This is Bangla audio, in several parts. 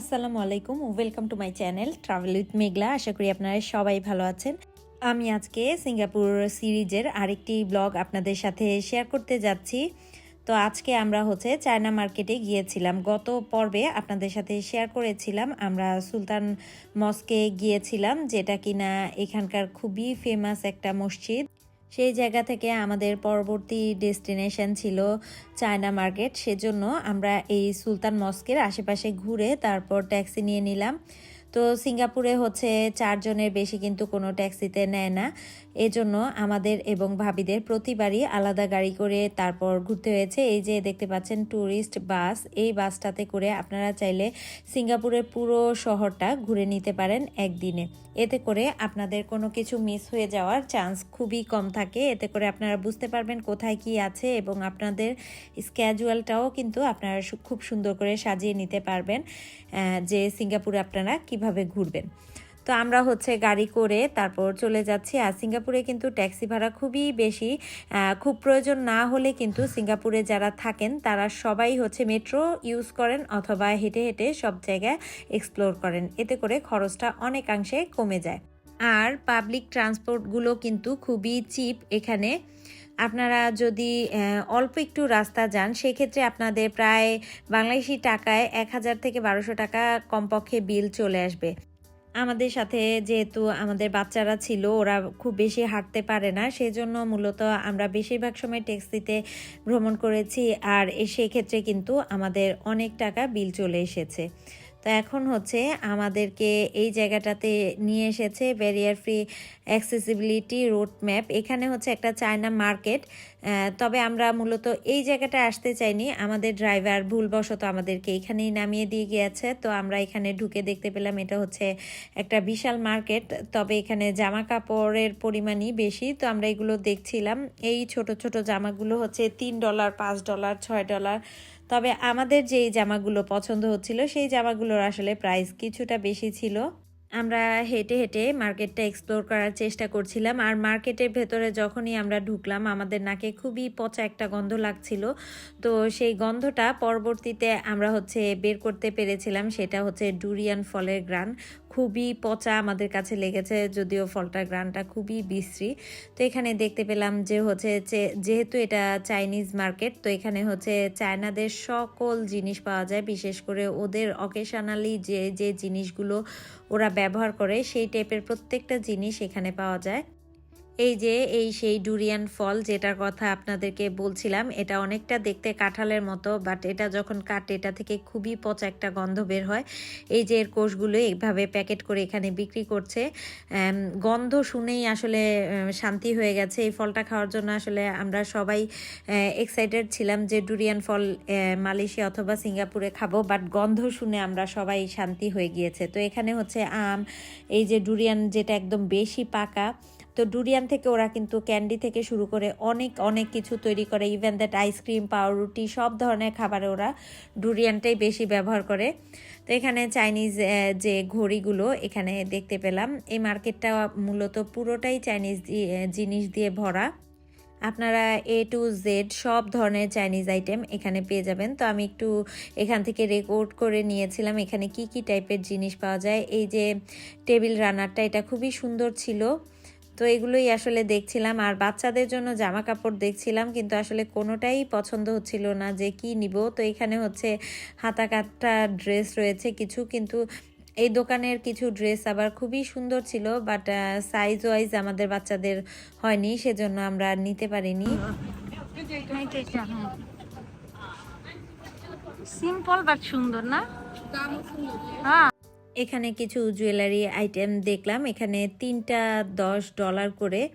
আসসালামু আলাইকুম welcome to my channel travel with Meghla আশা করি আপনারা সবাই ভালো আছেন। আমি আজকে সিঙ্গাপুর সিরিজের আরেকটি ব্লগ আপনাদের সাথে শেয়ার করতে যাচ্ছি। তো আজকে আমরা হচ্ছে চায়না মার্কেটে গিয়েছিলাম। গত পর্বে আপনাদের সাথে শেয়ার করেছিলাম। আমরা সুলতান মস্কে গিয়েছিলাম, যেটা কিনা এখানকার খুবই ফেমাস একটা মসজিদ। সেই জায়গা থেকে আমাদের পরবর্তী ডেস্টিনেশন ছিল চায়না মার্কেট। সেজন্য আমরা এই সুলতান মস্কের আশেপাশে ঘুরে তারপর ট্যাক্সি নিয়ে নিলাম। তো সিঙ্গাপুরে হচ্ছে চারজনের বেশি কিন্তু কোনো ট্যাক্সিতে নেয় না। এজন্য আমাদের এবং ভাবিদের প্রতিবারই আলাদা গাড়ি করে তারপর ঘুরতে হয়েছে। এই যে দেখতে পাচ্ছেন ট্যুরিস্ট বাস, এই বাসটাতে করে আপনারা চাইলে সিঙ্গাপুরের পুরো শহরটা ঘুরে নিতে পারেন একদিনে। এতে করে আপনাদের কোনো কিছু মিস হয়ে যাওয়ার চান্স খুবই কম থাকে। এতে করে আপনারা বুঝতে পারবেন কোথায় কি আছে এবং আপনাদের স্ক্যাজুয়ালটাও কিন্তু আপনারা খুব সুন্দর করে সাজিয়ে নিতে পারবেন যে সিঙ্গাপুরে আপনারা কীভাবে ঘুরবেন। তো আমরা হচ্ছে গাড়ি করে তারপর চলে যাচ্ছি। আর সিঙ্গাপুরে কিন্তু ট্যাক্সি ভাড়া খুবই বেশি। খুব প্রয়োজন না হলে কিন্তু সিঙ্গাপুরে যারা থাকেন, তারা সবাই হচ্ছে মেট্রো ইউজ করেন অথবা হেঁটে হেঁটে সব জায়গায় এক্সপ্লোর করেন। এতে করে খরচটা অনেকাংশে কমে যায়। আর পাবলিক ট্রান্সপোর্টগুলো কিন্তু খুবই চিপ। এখানে আপনারা যদি অল্প একটু রাস্তা যান, সেক্ষেত্রে আপনাদের প্রায় বাংলাদেশি টাকায় এক হাজার থেকে বারোশো টাকা কমপক্ষে বিল চলে আসবে। আমাদের সাথে যেহেতু আমাদের বাচ্চারা ছিল, ওরা খুব বেশি হাঁটতে পারে না, সেজন্য মূলত আমরা বেশিরভাগ সময় ট্যাক্সিতে ভ্রমণ করেছি। আর সেক্ষেত্রে কিন্তু আমাদের অনেক টাকা বিল চলে এসেছে। তো এখন হচ্ছে আমাদেরকে এই জায়গাটাতে নিয়ে এসেছে barrier free accessibility road map এখানে হচ্ছে একটা চায়না মার্কেট তবে আমরা মূলত এই জায়গাটা আসতে চাইনি। আমাদের ড্রাইভার ভুলবশত আমাদেরকে এখানেই নামিয়ে দিয়ে গিয়েছে। তো আমরা এখানে ঢুকে দেখতে পেলাম এটা হচ্ছে একটা বিশাল মার্কেট তবে এখানে জামা কাপড়ের পরিমাণই বেশি। তো আমরা এগুলো দেখছিলাম। এই ছোট ছোট জামাগুলো হচ্ছে তিন ডলার পাঁচ ডলার ছয় ডলার তবে আমাদের যেই জামাগুলো পছন্দ হচ্ছিল, সেই জামাগুলোর আসলে প্রাইস কিছুটা বেশি ছিল। আমরা হেঁটে হেঁটে মার্কেটটা এক্সপ্লোর করার চেষ্টা করছিলাম। আর মার্কেটের ভেতরে যখনই আমরা ঢুকলাম, আমাদের নাকে খুবই পচা একটা গন্ধ লাগছিল। তো সেই গন্ধটা পরবর্তীতে আমরা হচ্ছে বের করতে পেরেছিলাম, সেটা হচ্ছে ডুরিয়ান ফলের গ্রান খুবই পচা আমাদের কাছে লেগেছে, যদিও ফলটার গ্রানটা খুবই বিশ্রী। তো এখানে দেখতে পেলাম যে হচ্ছে যেহেতু এটা চাইনিজ মার্কেট, তো এখানে হচ্ছে চায়নাদের সকল জিনিস পাওয়া যায়, বিশেষ করে ওদের অকেশনালি যে যে জিনিসগুলো ওরা ব্যবহার করে, সেই টাইপের প্রত্যেকটা জিনিস এখানে পাওয়া যায়। এই যে, এই সেই ডুরিয়ান ফল যেটার কথা আপনাদেরকে বলছিলাম, এটা অনেকটা দেখতে কাঁঠালের মতো বাট এটা যখন কাটে, এটা থেকে খুবই পচা একটা গন্ধ বের হয়। এই যে এর কোষগুলো এইভাবে প্যাকেট করে এখানে বিক্রি করছে। গন্ধ শুনেই আসলে শান্তি হয়ে গেছে। এই ফলটা খাওয়ার জন্য আসলে আমরা সবাই এক্সাইটেড ছিলাম যে ডুরিয়ান ফল মালয়েশিয়া অথবা সিঙ্গাপুরে খাব বাট গন্ধ শুনে আমরা সবাই শান্তি হয়ে গিয়েছে। তো এখানে হচ্ছে আম, এই যে ডুরিয়ান যেটা একদম বেশি পাকা তো ডুরিয়ান থেকে ওরা কিন্তু ক্যান্ডি থেকে শুরু করে অনেক অনেক কিছু তৈরি করে। ইভেন দ্যাট আইসক্রিম পাউরুটি, সব ধরনের খাবারে ওরা ডুরিয়ানটাই বেশি ব্যবহার করে। তো এখানে চাইনিজ যে ঘড়িগুলো এখানে দেখতে পেলাম, এই মার্কেটটা মূলত পুরোটাই চাইনিজ জিনিস দিয়ে ভরা। আপনারা এ টু জেড সব ধরনের চাইনিজ আইটেম এখানে পেয়ে যাবেন। তো আমি একটু এখান থেকে রেকর্ড করে নিয়েছিলাম, এখানে কি কি টাইপের জিনিস পাওয়া যায়। এই যে টেবিল রানারটা এটা খুবই সুন্দর ছিল। তো এগুলোই আসলে দেখছিলাম। আর বাচ্চাদের জন্য জামা কাপড় দেখছিলাম কিন্তু আসলে কোনোটাই পছন্দ হচ্ছিল না যে কি নিব। তো এখানে হচ্ছে হাতা কাটা ড্রেস রয়েছে কিছু কিন্তু এই দোকানের কিছু ড্রেস আবার খুবই সুন্দর ছিল বাট সাইজ ওয়াইজ আমাদের বাচ্চাদের হয়নি সেজন্য আমরা নিতে পারিনি। সিম্পল বাট সুন্দর না? হ্যাঁ। এখানে কিছু জুয়েলারি আইটেম দেখলাম। এখানে তিনটা দশ ডলার করে।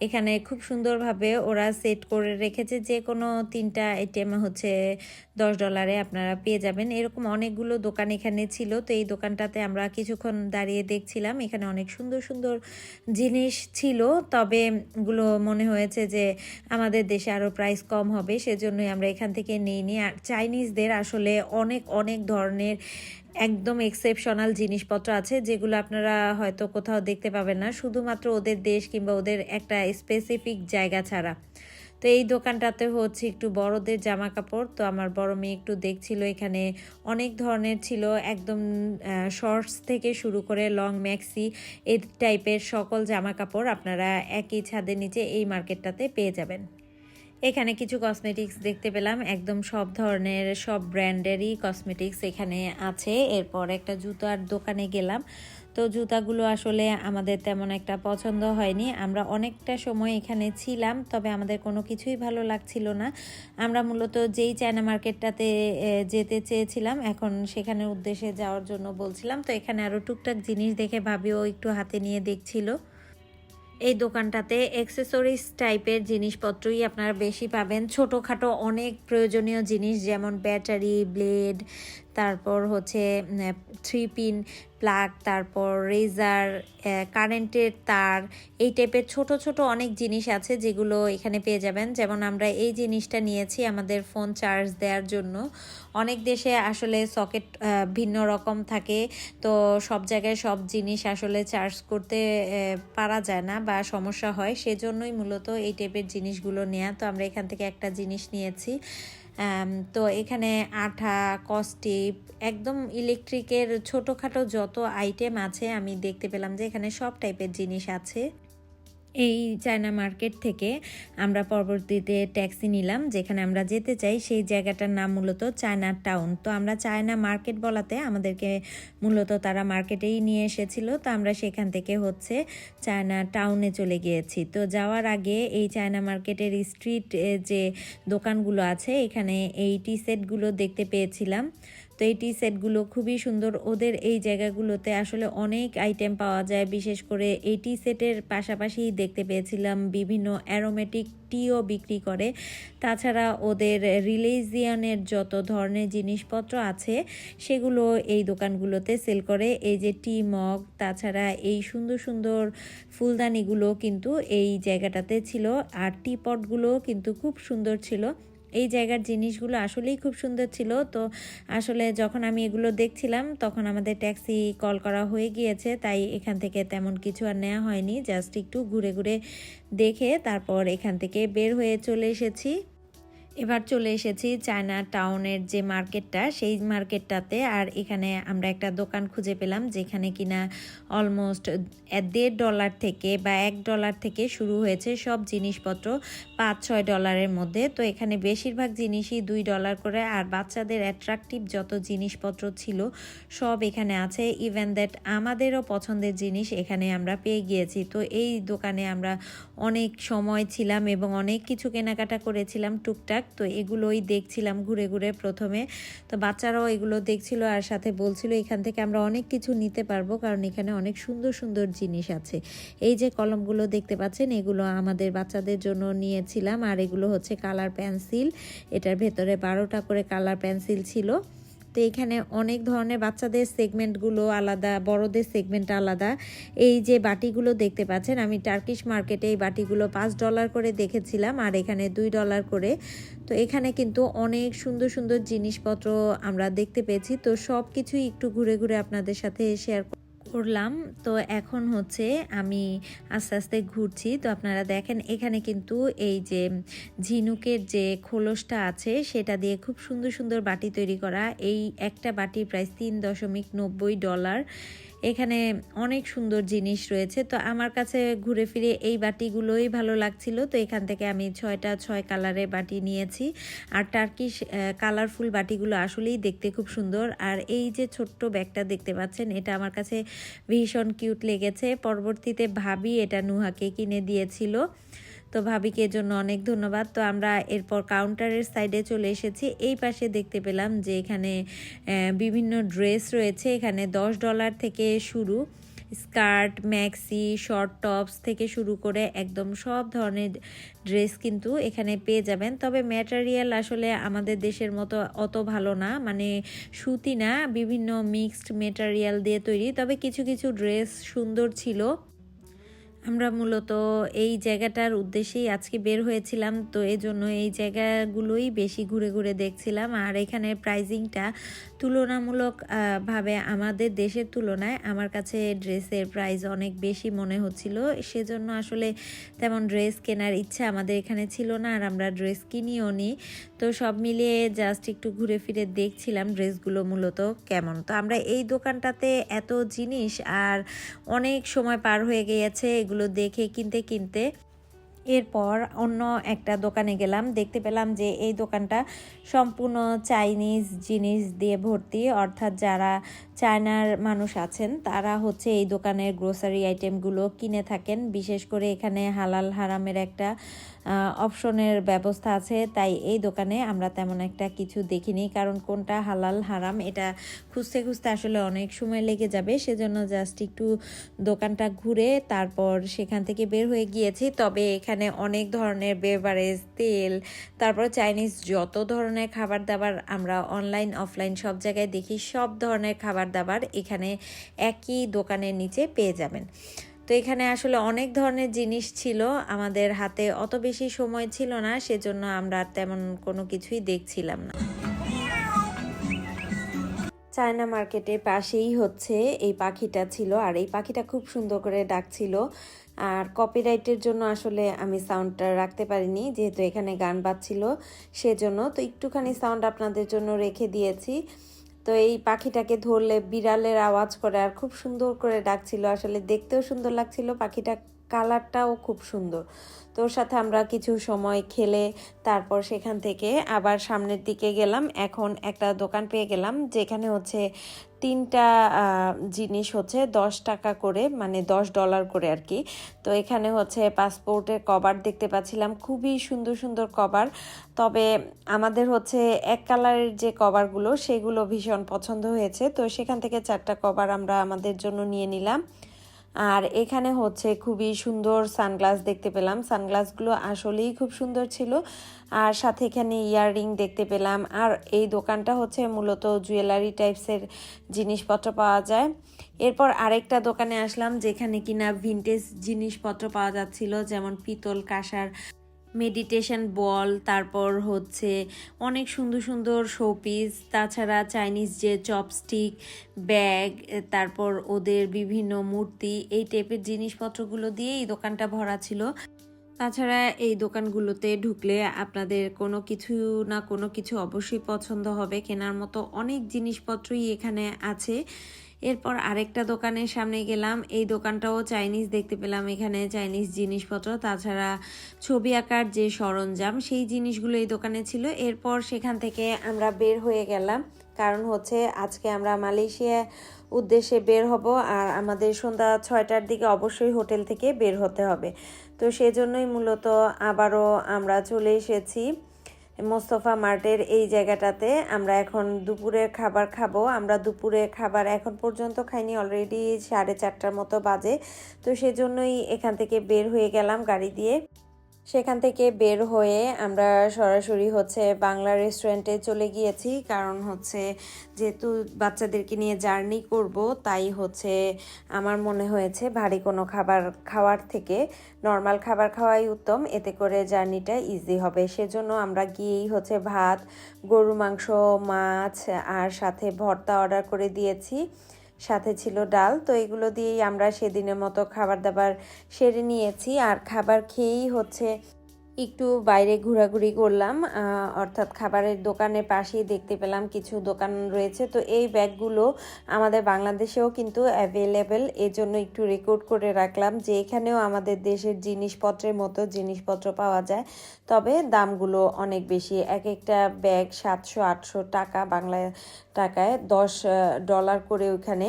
এখানে খুব সুন্দরভাবে ওরা সেট করে রেখেছে। যে কোনো তিনটা আইটেম হচ্ছে দশ ডলারে আপনারা পেয়ে যাবেন। এরকম অনেকগুলো দোকান এখানে ছিল। তো এই দোকানটাতে আমরা কিছুক্ষণ দাঁড়িয়ে দেখছিলাম। এখানে অনেক সুন্দর সুন্দর জিনিস ছিল। তবে এগুলো মনে হয়েছে যে আমাদের দেশে আরও প্রাইস কম হবে। সেজন্যই আমরা এখান থেকে নিইনি। আর চাইনিজদের আসলে অনেক অনেক ধরনের একদম এক্সেপশনাল জিনিসপত্র আছে, যেগুলো আপনারা হয়তো কোথাও দেখতে পাবেন না। শুধুমাত্র ওদের দেশ কিংবা ওদের একটা স্পেসিফিক জায়গা ছাড়া। তো এই দোকানটাতে হচ্ছে একটু বড়দের জামা কাপড় তো আমার বড় মেয়ে একটু দেখছিল এখানে। অনেক ধরনের ছিল, একদম শর্টস থেকে শুরু করে লং ম্যাক্সি এই টাইপের সকল জামা কাপড় আপনারা একই ছাদের নিচে এই মার্কেটটাতে পেয়ে যাবেন। এখানে কিছু কসমেটিক্স দেখতে পেলাম। একদম সব ধরনের, সব ব্র্যান্ডেরই কসমেটিক্স এখানে আছে। এরপর একটা জুতার দোকানে গেলাম। তো জুতাগুলো আসলে আমাদের তেমন একটা পছন্দ হয়নি। আমরা অনেকটা সময় এখানে ছিলাম, তবে আমাদের কোনো কিছুই ভালো লাগছিল না। আমরা মূলত যেই চায়না মার্কেটটাতে যেতে চেয়েছিলাম, এখন সেখানের উদ্দেশ্যে যাওয়ার জন্য বলছিলাম। তো এখানে আরও টুকটাক জিনিস দেখে ভাবিও একটু হাতে নিয়ে দেখছিল। এই দোকানটাতে অ্যাক্সেসরিজ টাইপের জিনিসপত্রই আপনারা বেশি পাবেন। ছোটোখাটো অনেক প্রয়োজনীয় জিনিস যেমন ব্যাটারি ব্লেড তারপর হচ্ছে থ্রি পিন প্লাগ, তারপর রেজার কারেন্টের তার, এই টাইপের ছোট ছোট অনেক জিনিস আছে যেগুলো এখানে পেয়ে যাবেন। যেমন আমরা এই জিনিসটা নিয়েছি আমাদের ফোন চার্জ দেওয়ার জন্য। অনেক দেশে আসলে সকেট ভিন্ন রকম থাকে। তো সব জায়গায় সব জিনিস আসলে চার্জ করতে পারা যায় না বা সমস্যা হয়। সেজন্যই মূলত এই টাইপের জিনিসগুলো নেওয়া তো আমরা এখান থেকে একটা জিনিস নিয়েছি। তো এখানে আঠা কস্টিপ একদম ইলেকট্রিকের ছোটোখাটো যত আইটেম আছে আমি দেখতে পেলাম যে এখানে সব টাইপের জিনিস আছে। এই চায়না মার্কেট থেকে আমরা পরবর্তীতে ট্যাক্সি নিলাম, যেখানে আমরা যেতে চাই সেই জায়গাটার নাম মূলত চায়না টাউন। তো আমরা চায়না মার্কেট বলাতে আমাদেরকে মূলত তারা মার্কেটেই নিয়ে এসেছিল, তো আমরা সেখান থেকে হচ্ছে চায়না টাউনে চলে গিয়েছি। তো যাওয়ার আগে এই চায়না মার্কেটের স্ট্রিট যে দোকানগুলো আছে, এখানে এই টি সেটগুলো দেখতে পেয়েছিলাম। তো এই টি সেটগুলো খুবই সুন্দর। ওদের এই জায়গাগুলোতে আসলে অনেক আইটেম পাওয়া যায়। বিশেষ করে এই টি সেটের পাশাপাশি দেখতে পেয়েছিলাম বিভিন্ন অ্যারোমেটিক টিও বিক্রি করে। তাছাড়া ওদের রিলিজিয়ানের যত ধরনের জিনিসপত্র আছে, সেগুলো এই দোকানগুলোতে সেল করে। এই যে টি মগ তাছাড়া এই সুন্দর সুন্দর ফুলদানিগুলো কিন্তু এই জায়গাটাতে ছিল। আর টি পটগুলো কিন্তু খুব সুন্দর ছিল। এই জায়গার জিনিসগুলো আসলেই খুব সুন্দর ছিল। তো আসলে যখন আমি এগুলো দেখছিলাম, তখন আমাদের ট্যাক্সি কল করা হয়ে গিয়েছে, তাই এখান থেকে তেমন কিছু আর নেওয়া হয়নি। জাস্ট একটু ঘুরে ঘুরে দেখে তারপর এখান থেকে বের হয়ে চলে এসেছি। এবার চলে এসেছি চায়না টাউনের যে মার্কেটটা, সেই মার্কেটটাতে। আর এখানে আমরা একটা দোকান খুঁজে পেলাম, যেখানে কিনা অলমোস্ট দেড় ডলার থেকে বা এক ডলার থেকে শুরু হয়েছে সব জিনিসপত্র, পাঁচ ছয় ডলারের মধ্যে। তো এখানে বেশিরভাগ জিনিসই দুই ডলার করে, আর বাচ্চাদের অ্যাট্রাকটিভ যত জিনিসপত্র ছিল সব এখানে আছে। ইভেন দ্যাট আমাদেরও পছন্দের জিনিস এখানে আমরা পেয়ে গিয়েছি। তো এই দোকানে আমরা অনেক সময় ছিলাম এবং অনেক কিছু কেনাকাটা করেছিলাম টুকটাক। তো এগুলোই দেখছিলাম ঘুরে ঘুরে প্রথমে। তো বাচ্চারাও এগুলো দেখছিল আর সাথে বলছিল, এখান থেকে আমরা অনেক কিছু নিতে পারব, কারণ এখানে অনেক সুন্দর সুন্দর জিনিস আছে। এই যে কলমগুলো দেখতে পাচ্ছেন, এগুলো আমাদের বাচ্চাদের জন্য নিয়েছিলাম, আর এগুলো হচ্ছে কালার পেন্সিল। এটার ভেতরে বারোটা করে কালার পেন্সিল ছিল। তো এখানে অনেক ধরনের বাচ্চাদের সেগমেন্টগুলো আলাদা, বড়দের সেগমেন্ট আলাদা। এই যে বাটিগুলো দেখতে পাচ্ছেন, আমি টার্কিশ মার্কেটে এই বাটিগুলো পাঁচ ডলার করে দেখেছিলাম আর এখানে দুই ডলার করে। তো এখানে কিন্তু অনেক সুন্দর সুন্দর জিনিসপত্র আমরা দেখতে পেয়েছি। তো সব কিছুই একটু ঘুরে ঘুরে আপনাদের সাথে শেয়ার করলাম। তো এখন হচ্ছে আমি আস্তে আস্তে ঘুরছি। তো আপনারা দেখেন, এখানে কিন্তু এই যে ঝিনুকের যে খোলসটা আছে, সেটা দিয়ে খুব সুন্দর সুন্দর বাটি তৈরি করা। এই একটা বাটি প্রায় তিন দশমিক নব্বই ডলার। এখানে অনেক সুন্দর জিনিস রয়েছে। তো আমার কাছে ঘুরে ফিরে এই বাটিগুলোই ভালো লাগছিল। তো এখান থেকে আমি ছয়টা, ছয় কালারের বাটি নিয়েছি। আর টার্কিশ কালারফুল বাটিগুলো আসলেই দেখতে খুব সুন্দর। আর এই যে ছোট্ট ব্যাগটা দেখতে পাচ্ছেন, এটা আমার কাছে ভীষণ কিউট লেগেছে। পরবর্তীতে ভাবি এটা নুহাকে কিনে দিয়েছিল। তো ভাবিকে জন্য অনেক ধন্যবাদ। তো আমরা এরপর কাউন্টারের সাইডে চলে এসেছি। এই পাশে দেখতে পেলাম যে এখানে বিভিন্ন ড্রেস রয়েছে। এখানে দশ ডলার থেকে শুরু। স্কার্ট, ম্যাক্সি, শর্ট টপস থেকে শুরু করে একদম সব ধরনের ড্রেস কিন্তু এখানে পেয়ে যাবেন। তবে ম্যাটেরিয়াল আসলে আমাদের দেশের মতো অত ভালো না। মানে সুতি না, বিভিন্ন মিক্সড মেটেরিয়াল দিয়ে তৈরি। তবে কিছু কিছু ড্রেস সুন্দর ছিল। আমরা মূলত এই জায়গাটার উদ্দেশ্যেই আজকে বের হয়েছিলাম, তো এই জন্য এই জায়গাগুলোই বেশি ঘুরে ঘুরে দেখছিলাম। আর এখানের প্রাইজিংটা তুলনামূলক ভাবে আমাদের দেশের তুলনায় আমার কাছে ড্রেসের প্রাইস অনেক বেশি মনে হচ্ছিল। সেজন্য আসলে তেমন ড্রেস কেনার ইচ্ছা আমাদের এখানে ছিল না, আর আমরা ড্রেস কিনিও নি। তো সব মিলিয়ে জাস্ট একটু ঘুরে ফিরে দেখছিলাম ড্রেসগুলো মূলত কেমন। তো আমরা এই দোকানটাতে এত জিনিস আর অনেক সময় পার হয়ে গিয়েছে এগুলো দেখে কিনতে কিনতে এরপর অন্য একটা দোকানে গেলাম। দেখতে পেলাম যে এই দোকানটা সম্পূর্ণ চাইনিজ জিনিস দিয়ে ভর্তি। অর্থাৎ যারা চায়নার মানুষ আছেন, তারা হচ্ছে এই দোকানের গ্রোসারি আইটেমগুলো কিনে থাকেন। বিশেষ করে এখানে হালাল হারামের একটা অপশনের ব্যবস্থা আছে, তাই এই দোকানে আমরা তেমন একটা কিছু দেখিনি। কারণ কোনটা হালাল, হারাম, এটা খুঁজতে খুঁজতে আসলে অনেক সময় লেগে যাবে। সেজন্য জাস্ট একটু দোকানটা ঘুরে তারপর সেখান থেকে বের হয়ে গিয়েছি। তবে এখানে অনেক ধরনের বেভারেজ তেল, তারপর চাইনিজ যত ধরনের খাবার দাবার আমরা অনলাইন অফলাইন সব জায়গায় দেখি, সব ধরনের খাবার দাবার এখানে একই দোকানের নিচে পেয়ে যাবেন। তো এখানে আসলে অনেক ধরনের জিনিস ছিল আমাদের হাতে, অত বেশি সময় ছিল না, সেজন্য আমরা তেমন কোনো কিছুই দেখছিলাম না। চায়না মার্কেটের পাশেই হচ্ছে এই পাখিটা ছিল, আর এই পাখিটা খুব সুন্দর করে ডাকছিল। আর কপিরাইটের জন্য আসলে আমি সাউন্ডটা রাখতে পারিনি, যেহেতু এখানে গান বাজছিল সেজন্য। তো একটুখানি সাউন্ড আপনাদের জন্য রেখে দিয়েছি। তো এই পাখিটাকে ধরলে বিড়ালের আওয়াজ করে আর খুব সুন্দর করে ডাকছিল। আসলে দেখতেও সুন্দর লাগছিল পাখিটা কালারটাও খুব সুন্দর। তোর সাথে আমরা কিছু সময় খেলে তারপর সেখান থেকে আবার সামনের দিকে গেলাম। এখন একটা দোকান পেয়ে গেলাম, যেখানে হচ্ছে তিনটা জিনিস হচ্ছে দশ টাকা করে মানে দশ ডলার করে আর কি তো এখানে হচ্ছে পাসপোর্টের কভার দেখতে পাচ্ছিলাম, খুবই সুন্দর সুন্দর কভার তবে আমাদের হচ্ছে এক কালারের যে কভারগুলো সেগুলো ভীষণ পছন্দ হয়েছে। তো সেখান থেকে চারটা কভার আমরা আমাদের জন্য নিয়ে নিলাম। আর এখানে হচ্ছে খুবই সুন্দর সানগ্লাস দেখতে পেলাম। সানগ্লাসগুলো আসলেই খুব সুন্দর ছিল। আর সাথে এখানে ইয়াররিং দেখতে পেলাম। আর এই দোকানটা হচ্ছে মূলত জুয়েলারি টাইপসের জিনিসপত্র পাওয়া যায়। এরপর আরেকটা দোকানে আসলাম যেখানে কিনা ভিনটেজ জিনিসপত্র পাওয়া যাচ্ছিল, যেমন পিতল, কাঁসার মেডিটেশন বল তারপর হচ্ছে অনেক সুন্দর সুন্দর শোপিস তাছাড়া চাইনিজ যে চপস্টিক ব্যাগ তারপর ওদের বিভিন্ন মূর্তি, এই টাইপের জিনিসপত্রগুলো দিয়ে এই দোকানটা ভরা ছিল। তাছাড়া এই দোকানগুলোতে ঢুকলে আপনাদের কোনো কিছু না কোনো কিছু অবশ্যই পছন্দ হবে। কেনার মতো অনেক জিনিসপত্রই এখানে আছে। এরপর আরেকটা দোকানের সামনে গেলাম। এই দোকানটাও চাইনিজ দেখতে পেলাম। এখানে চাইনিজ জিনিসপত্র, তাছাড়া ছবি আঁকার যে সরঞ্জাম, সেই জিনিসগুলো এই দোকানে ছিল। এরপর সেখান থেকে আমরা বের হয়ে গেলাম। কারণ হচ্ছে আজকে আমরা মালয়েশিয়া উদ্দেশ্যে বের হব আর আমাদের সন্ধ্যা ছয়টার দিকে অবশ্যই হোটেল থেকে বের হতে হবে। তো সেজন্যই মূলত আবারও আমরা চলে এসেছি। মোস্তফা মার্টের এই জায়গাটাতে আমরা এখন দুপুরের খাবার খাব। আমরা দুপুরে খাবার এখন পর্যন্ত খাইনি অলরেডি সাড়ে চারটার মতো বাজে। তো সেজন্যই এখান থেকে বের হয়ে গেলাম গাড়ি দিয়ে। সেখান থেকে বের হয়ে আমরা সরাসরি হচ্ছে বাংলা রেস্টুরেন্টে চলে গিয়েছি। কারণ হচ্ছে যেহেতু বাচ্চাদেরকে নিয়ে জার্নি করব, তাই হচ্ছে আমার মনে হয়েছে ভারী কোনো খাবার খাওয়ার থেকে। নর্মাল খাবার খাওয়াই উত্তম, এতে করে জার্নিটা ইজি হবে। সেজন্য আমরা গিয়েই হচ্ছে ভাত গরু মাংস, মাছ, আর সাথে ভর্তা অর্ডার করে দিয়েছি। সাথে ছিল ডাল। তো এগুলো দিয়েই আমরা সেদিনের মতো খাবার দাবার সেরে নিয়েছি। আর খাবার খেয়েই হচ্ছে একটু বাইরে ঘোরাঘুরি করলাম অর্থাৎ খাবারের দোকানের পাশেই দেখতে পেলাম কিছু দোকান রয়েছে। তো এই ব্যাগগুলো আমাদের বাংলাদেশেও কিন্তু অ্যাভেলেবেল এর জন্য একটু রেকর্ড করে রাখলাম যে এখানেও আমাদের দেশের জিনিসপত্রের মতো জিনিসপত্র পাওয়া যায়। তবে দামগুলো অনেক বেশি। এক একটা ব্যাগ সাতশো, আটশো টাকা, বাংলা টাকায় দশ ডলার করে ওইখানে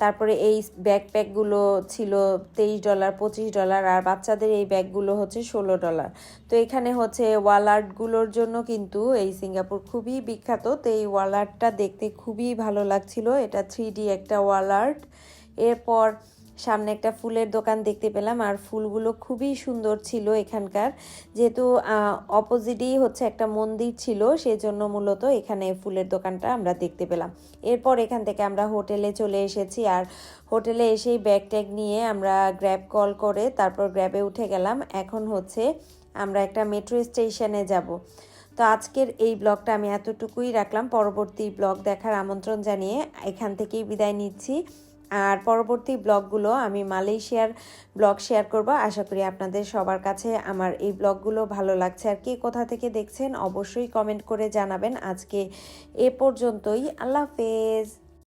তারপরে এই ব্যাকপ্যাকগুলো ছিল তেইশ ডলার, পঁচিশ ডলার, আর বাচ্চাদের এই ব্যাগগুলো হচ্ছে ষোলো ডলার। তো এখানে হচ্ছে ওয়াল ওয়ালার্টগুলোর জন্য কিন্তু এই সিঙ্গাপুর খুবই বিখ্যাত। তো এই ওয়াল ওয়ালার্টটা দেখতে খুবই ভালো লাগছিল। এটা থ্রি একটা ওয়ালার্ট এরপর সামনে একটা ফুলের দোকান দেখতে পেলাম, আর ফুলগুলো খুবই সুন্দর ছিল এখানকার। যেহেতু অপোজিটেই হচ্ছে একটা মন্দির ছিল, সেজন্য মূলত এখানে ফুলের দোকানটা আমরা দেখতে পেলাম। এরপর এখান থেকে আমরা হোটেলে চলে এসেছি, আর হোটেলে এসেই ব্যাগ ট্যাগ নিয়ে আমরা গ্র্যাব কল করে তারপর গ্র্যাবে উঠে গেলাম। এখন হচ্ছে আমরা একটা মেট্রো স্টেশনে যাব। তো আজকের এই ব্লগটা আমি এতটুকুই রাখলাম। পরবর্তী ব্লগ দেখার আমন্ত্রণ জানিয়ে এখান থেকেই বিদায় নিচ্ছি। আর পরবর্তী ব্লগগুলো আমি মালয়েশিয়ার ব্লগ শেয়ার করব। আশা করি আপনাদের সবার কাছে আমার এই ব্লগগুলো ভালো লাগছে। আর কে কোথা থেকে দেখছেন অবশ্যই কমেন্ট করে জানাবেন। আজকে এ পর্যন্তই। আল্লাহ হাফেজ।